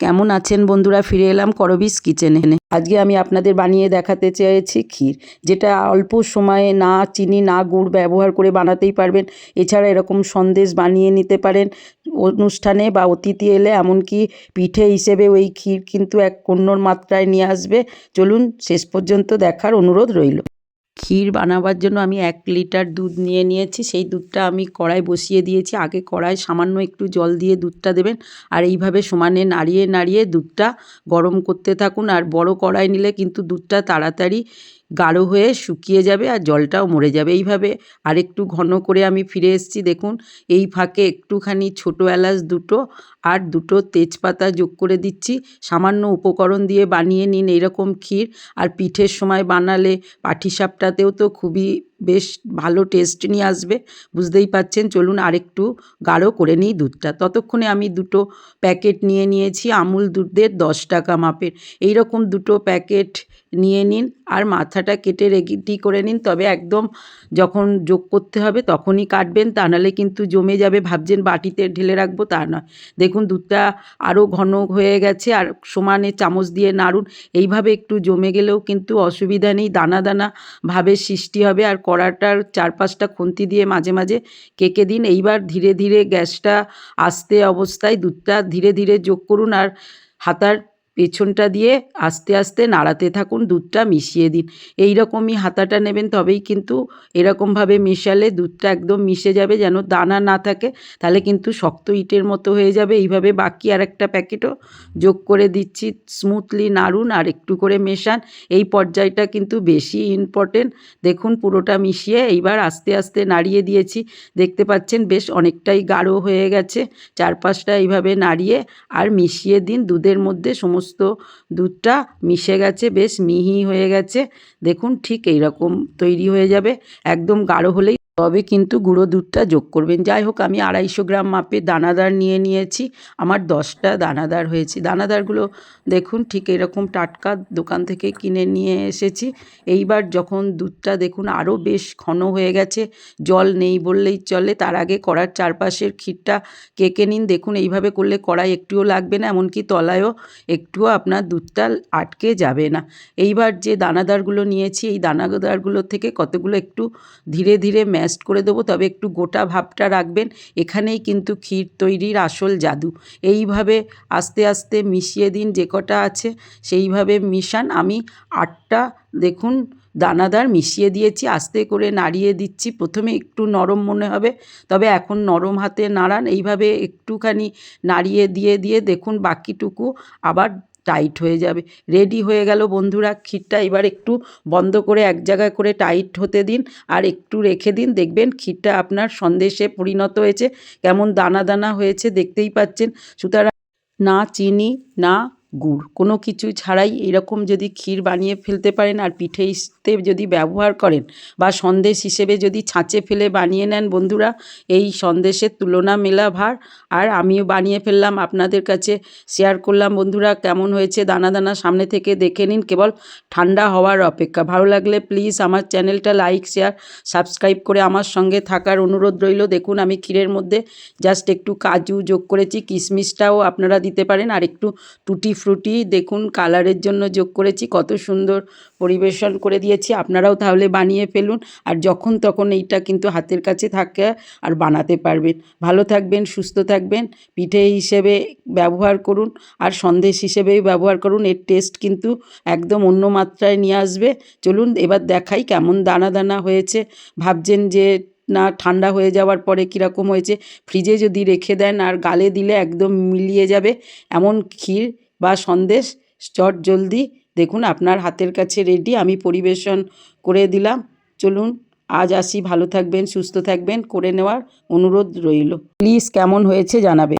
কেমন আছেন বন্ধুরা? ফিরে এলাম করবিস কিচেনে আজকে আমি আপনাদের বানিয়ে দেখাতে চেয়েছি ক্ষীর, যেটা অল্প সময়ে না চিনি, না গুড় ব্যবহার করে বানাতেই পারবেন। এছাড়া এরকম সন্দেশ বানিয়ে নিতে পারেন অনুষ্ঠানে বা অতিথি এলে, এমনকি পিঠে হিসেবে ওই ক্ষীর কিন্তু এক অন্যর মাত্রায় নিয়ে আসবে। চলুন শেষ পর্যন্ত দেখার অনুরোধ রইল। ক্ষীর বানাবার জন্য আমি এক লিটার দুধ নিয়ে নিয়েছি। সেই দুধটা আমি কড়াই বসিয়ে দিয়েছি। আগে কড়াই সামান্য একটু জল দিয়ে দুধটা দেবেন। আর এইভাবে সমানে নাড়িয়ে নাড়িয়ে দুধটা গরম করতে থাকুন। আর বড় কড়াই নিলে কিন্তু দুধটা তাড়াতাড়ি গাঢ় হয়ে শুকিয়ে যাবে আর জলটাও মরে যাবে। এইভাবে আরেকটু ঘন করে আমি ফিরে এসেছি, দেখুন। এই ফাঁকে একটুখানি ছোটো এলাচ দুটো আর দুটো তেজপাতা যোগ করে দিচ্ছি। সামান্য উপকরণ দিয়ে বানিয়ে নিন এরকম ক্ষীর। আর পিঠের সময় বানালে পাঠিসাপটাতেও তো খুবই বেশ ভালো টেস্ট নিয়ে আসবে। বুঝতেই পাচ্ছেন চলুন আরেকটু গাঢ় করে নিই দুধটা। ততক্ষণে আমি দুটো প্যাকেট নিয়ে নিয়েছি আমুল দুধের দশ টাকা মাপের। এই রকম দুটো প্যাকেট নিয়ে নিন আর মাথাটা কেটে রেডি করে নিন। তবে একদম যখন যোগ করতে হবে তখনই কাটবেন। তা নাহলে কিন্তু জমে যাবে। ভাবছেন বাটিতে ঢেলে রাখব, তা নয়। দেখুন দুধটা আরও ঘন হয়ে গেছে আর সমানে চামচ দিয়ে নাড়ুন। এইভাবে একটু জমে গেলেও কিন্তু অসুবিধা নেই। দানা দানা ভাবে সৃষ্টি হবে আর কড়াটার চারপাশটা খুন্তি দিয়ে মাঝে মাঝে কেকে দিন। এইবার ধীরে ধীরে গ্যাসটা আস্তে অবস্থায় দুধটা ধীরে ধীরে যোগ করুন আর হাতার পেছনটা দিয়ে আস্তে আস্তে নাড়াতে থাকুন, দুধটা মিশিয়ে দিন। এই রকমই হাতাটা নেবেন তবেই কিন্তু এরকমভাবে মেশালে দুধটা একদম মিশে যাবে, যেন দানা না থাকে। তাহলে কিন্তু শক্ত ইটের মতো হয়ে যাবে। এইভাবে বাকি আর একটা প্যাকেটও যোগ করে দিচ্ছি। স্মুথলি নাড়ুন আর একটু করে মেশান। এই পর্যায়টা কিন্তু বেশি ইম্পর্টেন্ট। দেখুন পুরোটা মিশিয়ে এইবার আস্তে আস্তে নাড়িয়ে দিয়েছি। দেখতে পাচ্ছেন বেশ অনেকটাই গাঢ় হয়ে গেছে। চারপাশটা এইভাবে নাড়িয়ে আর মিশিয়ে দিন। দুধের মধ্যে সমস্ত দুধটা মিশে গেছে, বেশ মিহি হয়ে গেছে। দেখুন ঠিক এইরকম তৈরি হয়ে যাবে। একদম গাঢ় হলেই তবে কিন্তু গুঁড়ো দুধটা যোগ করবেন। যাই হোক, আমি আড়াইশো গ্রাম মাপে দানাদার নিয়ে নিয়েছি। আমার দশটা দানাদার হয়েছে। দানাদারগুলো দেখুন, ঠিক এরকম টাটকা দোকান থেকে কিনে নিয়ে এসেছি। এইবার যখন দুধটা দেখুন আরও বেশ ঘন হয়ে গেছে, জল নেই বললেই চলে। তার আগে কড়ার চারপাশের ক্ষীরটা কেকে নিন। দেখুন, এইভাবে করলে কড়াই একটুও লাগবে না, এমনকি তলায়ও একটুও আপনার দুধটা আটকে যাবে না। এইবার যে দানাদারগুলো নিয়েছি, এই দানাদারগুলো থেকে কতগুলো একটু ধীরে ধীরে ম্যাশড করে দেবো, তবে একটু গোটা ভাবটা রাখবেন। এখানেই কিন্তু ক্ষীর তৈরির আসল জাদু। এইভাবে আস্তে আস্তে মিশিয়ে দিন যে কটা আছে, সেইভাবে মিশান। আমি আটটা, দেখুন, দানাদার মিশিয়ে দিয়েছি, আস্তে করে নাড়িয়ে দিচ্ছি। প্রথমে একটু নরম মনে হবে, তবে এখন নরম হাতে নাড়ান। এইভাবে একটুখানি নাড়িয়ে দিয়ে দিয়ে দেখুন বাকিটুকু আবার টাইট হয়ে যাবে। রেডি হয়ে গেল বন্ধুরা, ক্ষীরটা এবার একটু বন্ধ করে এক জায়গায় করে টাইট হতে দিন আর একটু রেখে দিন। দেখবেন ক্ষীরটা আপনার সন্দেশে পরিণত হয়েছে। কেমন দানা দানা হয়েছে দেখতেই পাচ্ছেন। সুতরাং না চিনি, না গুড়। কোনো কিছু ছাড়াই এরকম যদি ক্ষীর বানিয়ে ফেলতে পারেন আর পিঠে হিসেবে যদি ব্যবহার করেন বা সন্দেশ হিসেবে যদি ছাঁচে ফেলে বানিয়ে নেন বন্ধুরা, এই সন্দেশের তুলনা মেলা ভার আর আমিও বানিয়ে ফেললাম, আপনাদের কাছে শেয়ার করলাম। বন্ধুরা, কেমন হয়েছে দানা দানা সামনে থেকে দেখে নিন। কেবল ঠান্ডা হওয়ার অপেক্ষা। ভালো লাগলে প্লিজ আমার চ্যানেলটা লাইক শেয়ার সাবস্ক্রাইব করে আমার সঙ্গে থাকার অনুরোধ রইল। দেখুন, আমি ক্ষীরের মধ্যে জাস্ট একটু কাজু যোগ করেছি। কিশমিশটাও আপনারা দিতে পারেন। আর একটু টুটি ফ্রুটি দেখুন কালারের জন্য যোগ করেছি, কত সুন্দর পরিবেশন করে দিয়েছি, আপনারাও তাহলে বানিয়ে ফেলুন, আর যখন তখন এইটা কিন্তু হাতের কাছে থাকে আর বানাতে পারবেন। ভালো থাকবেন, সুস্থ থাকবেন, পিঠে হিসেবে ব্যবহার করুন, আর সন্দেশ হিসেবেই ব্যবহার করুন, এর টেস্ট কিন্তু একদম অন্য মাত্রায় নিয়ে আসবে। চলুন, এবার দেখাই কেমন দানা দানা হয়েছে, ভাবছেন যে না, ঠান্ডা হয়ে যাওয়ার পরে কীরকম হয়েছে ফ্রিজে যদি রেখে দেন, আর গালে দিলে একদম মিলিয়ে যাবে, এমন ক্ষীর বা সন্দেশ, চট জলদি। দেখুন, আপনার হাতের কাছে রেডি আমি পরিবেশন করে দিলাম। চলুন, আজ আসি। ভালো থাকবেন, সুস্থ থাকবেন। করে নেওয়ার অনুরোধ রইল। প্লিজ কেমন হয়েছে জানাবে